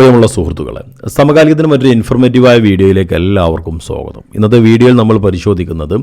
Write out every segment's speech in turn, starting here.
പ്രിയമുള്ള സുഹൃത്തുക്കളെ സമകാലികത്തിന് മറ്റൊരു ഇൻഫർമേറ്റീവായ വീഡിയോയിലേക്ക് എല്ലാവർക്കും സ്വാഗതം. ഇന്നത്തെ വീഡിയോയിൽ നമ്മൾ പരിശോധിക്കുന്നത്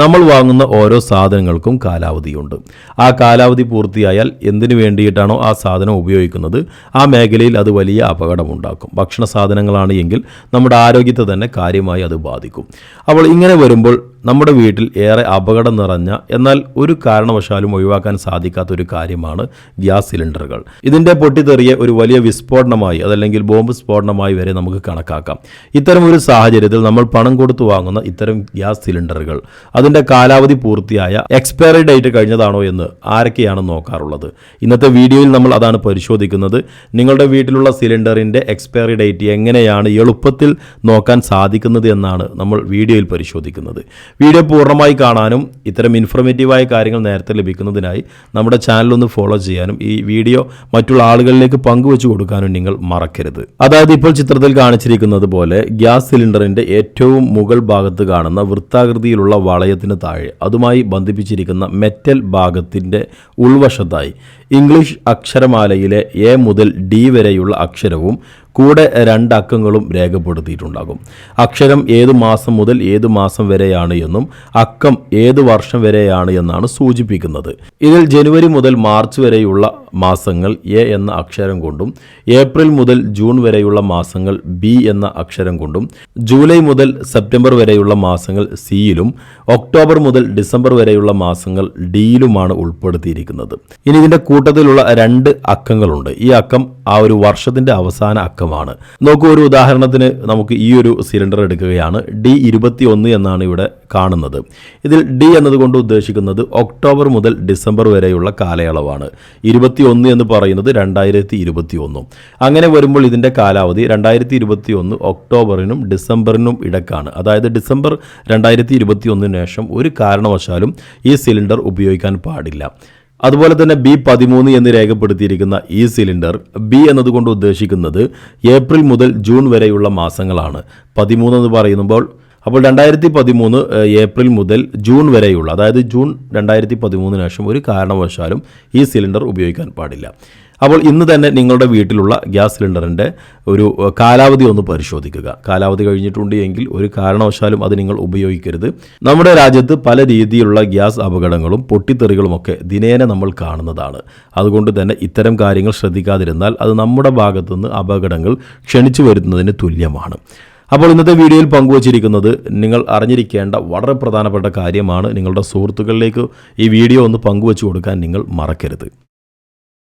നമ്മൾ വാങ്ങുന്ന ഓരോ സാധനങ്ങൾക്കും കാലാവധിയുണ്ട്. ആ കാലാവധി പൂർത്തിയായാൽ എന്തിനു വേണ്ടിയിട്ടാണോ ആ സാധനം ഉപയോഗിക്കുന്നത്? ആ മേഖലയിൽ അത് വലിയ അപകടമുണ്ടാക്കും. ഭക്ഷണ സാധനങ്ങളാണ് എങ്കിൽ നമ്മുടെ ആരോഗ്യത്തെ തന്നെ കാര്യമായി അത് ബാധിക്കും. അപ്പോൾ ഇങ്ങനെ വരുമ്പോൾ നമ്മുടെ വീട്ടിൽ ഏറെ അപകടം നിറഞ്ഞ എന്നാൽ ഒരു കാരണവശാലും ഒഴിവാക്കാൻ സാധിക്കാത്ത ഒരു കാര്യമാണ് ഗ്യാസ് സിലിണ്ടറുകൾ. ഇതിന്റെ പൊട്ടിത്തെറിയ ഒരു വലിയ വിസ്ഫോടനമായി അതല്ലെങ്കിൽ ബോംബ് സ്ഫോടനമായി വരെ നമുക്ക് കണക്കാക്കാം. ഇത്തരം ഒരു സാഹചര്യത്തിൽ നമ്മൾ പണം കൊടുത്തു വാങ്ങുന്ന ഇത്തരം ഗ്യാസ് സിലിണ്ടറുകൾ അതിന്റെ കാലാവധി പൂർത്തിയായ എക്സ്പയറി ഡേറ്റ് കഴിഞ്ഞതാണോ എന്ന് ആരൊക്കെയാണ് നോക്കാറുള്ളത്? ഇന്നത്തെ വീഡിയോയിൽ നമ്മൾ അതാണ് പരിശോധിക്കുന്നത്. നിങ്ങളുടെ വീട്ടിലുള്ള സിലിണ്ടറിന്റെ എക്സ്പയറി ഡേറ്റ് എങ്ങനെയാണ് എളുപ്പത്തിൽ നോക്കാൻ സാധിക്കുന്നത് എന്നാണ് നമ്മൾ വീഡിയോയിൽ പരിശോധിക്കുന്നത്. വീഡിയോ പൂർണമായി കാണാനും ഇത്തരം ഇൻഫോർമേറ്റീവായ കാര്യങ്ങൾ നേരത്തെ ലഭിക്കുന്നതിനായി നമ്മുടെ ചാനൽ ഒന്ന് ഫോളോ ചെയ്യാനും ഈ വീഡിയോ മറ്റുള്ള ആളുകളിലേക്ക് പങ്കുവച്ചു കൊടുക്കാനും നിങ്ങൾ മറക്കരുത്. അതായത് ഇപ്പോൾ ചിത്രത്തിൽ കാണിച്ചിരിക്കുന്നത് പോലെ ഗ്യാസ് സിലിണ്ടറിന്റെ ഏറ്റവും മുകൾ ഭാഗത്ത് കാണുന്ന വൃത്താകൃതിയിലുള്ള വളയത്തിന് താഴെ അതുമായി ബന്ധിപ്പിച്ചിരിക്കുന്ന മെറ്റൽ ഭാഗത്തിന്റെ ഉൾവശത്തായി ഇംഗ്ലീഷ് അക്ഷരമാലയിലെ എ മുതൽ ഡി വരെയുള്ള അക്ഷരവും കൂടെ രണ്ടക്കങ്ങളും രേഖപ്പെടുത്തിയിട്ടുണ്ടാകും. അക്ഷരം ഏതു മാസം മുതൽ ഏതു മാസം വരെയാണ് എന്നും അക്കം ഏതു വർഷം വരെയാണ് എന്നാണ് സൂചിപ്പിക്കുന്നത്. ഇതിൽ ജനുവരി മുതൽ മാർച്ച് വരെയുള്ള മാസങ്ങൾ എ എന്ന അക്ഷരം കൊണ്ടും ഏപ്രിൽ മുതൽ ജൂൺ വരെയുള്ള മാസങ്ങൾ ബി എന്ന അക്ഷരം കൊണ്ടും ജൂലൈ മുതൽ സെപ്റ്റംബർ വരെയുള്ള മാസങ്ങൾ സിയിലും ഒക്ടോബർ മുതൽ ഡിസംബർ വരെയുള്ള മാസങ്ങൾ ഡിയിലുമാണ് ഉൾപ്പെടുത്തിയിരിക്കുന്നത്. ഇനി ഇതിന്റെ കൂട്ടത്തിലുള്ള രണ്ട് അക്കങ്ങളുണ്ട്. ഈ അക്കം ആ ഒരു വർഷത്തിന്റെ അവസാന അക്കമാണ്. നോക്കൂ ഒരു ഉദാഹരണത്തിന് നമുക്ക് ഈ ഒരു സിലിണ്ടർ എടുക്കുകയാണ്. ഡി ഇരുപത്തി ഒന്ന് എന്നാണ് ഇവിടെ കാണുന്നത്. ഇതിൽ ഡി എന്നതുകൊണ്ട് ഉദ്ദേശിക്കുന്നത് ഒക്ടോബർ മുതൽ ഡിസംബർ വരെയുള്ള കാലയളവാണ്. ഇരുപത്തി ഒന്ന് എന്ന് പറയുന്നത് രണ്ടായിരത്തി ഇരുപത്തി ഒന്നും അങ്ങനെ വരുമ്പോൾ ഇതിന്റെ കാലാവധി രണ്ടായിരത്തി ഇരുപത്തി ഒന്ന് ഒക്ടോബറിനും ഡിസംബറിനും ഇടക്കാണ്. അതായത് ഡിസംബർ രണ്ടായിരത്തി ഇരുപത്തി ഒന്നിന് ശേഷം ഒരു കാരണവശാലും ഈ സിലിണ്ടർ ഉപയോഗിക്കാൻ പാടില്ല. അതുപോലെ തന്നെ ബി പതിമൂന്ന് എന്ന് രേഖപ്പെടുത്തിയിരിക്കുന്ന ഈ സിലിണ്ടർ ബി എന്നതുകൊണ്ട് ഉദ്ദേശിക്കുന്നത് ഏപ്രിൽ മുതൽ ജൂൺ വരെയുള്ള മാസങ്ങളാണ്. പതിമൂന്ന് എന്ന് പറയുമ്പോൾ അപ്പോൾ രണ്ടായിരത്തി പതിമൂന്ന് ഏപ്രിൽ മുതൽ ജൂൺ വരെയുള്ള അതായത് ജൂൺ രണ്ടായിരത്തി പതിമൂന്നിന് ശേഷം ഒരു കാരണവശാലും ഈ സിലിണ്ടർ ഉപയോഗിക്കാൻ പാടില്ല. അപ്പോൾ ഇന്ന് തന്നെ നിങ്ങളുടെ വീട്ടിലുള്ള ഗ്യാസ് സിലിണ്ടറിന്റെ ഒരു കാലാവധി ഒന്ന് പരിശോധിക്കുക. കാലാവധി കഴിഞ്ഞിട്ടുണ്ട് എങ്കിൽ ഒരു കാരണവശാലും അത് നിങ്ങൾ ഉപയോഗിക്കരുത്. നമ്മുടെ രാജ്യത്ത് പല രീതിയിലുള്ള ഗ്യാസ് അപകടങ്ങളും പൊട്ടിത്തെറികളുമൊക്കെ ദിനേന നമ്മൾ കാണുന്നതാണ്. അതുകൊണ്ട് തന്നെ ഇത്തരം കാര്യങ്ങൾ ശ്രദ്ധിക്കാതിരുന്നാൽ അത് നമ്മുടെ ഭാഗത്തുനിന്ന് അപകടങ്ങൾ ക്ഷണിച്ചു വരുന്നതിന് തുല്യമാണ്. അപ്പോൾ ഇന്നത്തെ വീഡിയോയിൽ പങ്കുവച്ചിരിക്കുന്നത് നിങ്ങൾ അറിഞ്ഞിരിക്കേണ്ട വളരെ പ്രധാനപ്പെട്ട കാര്യമാണ് നിങ്ങളുടെ സുഹൃത്തുക്കളിലേക്ക് ഈ വീഡിയോ ഒന്ന് പങ്കുവച്ചു കൊടുക്കാൻ നിങ്ങൾ മറക്കരുത്.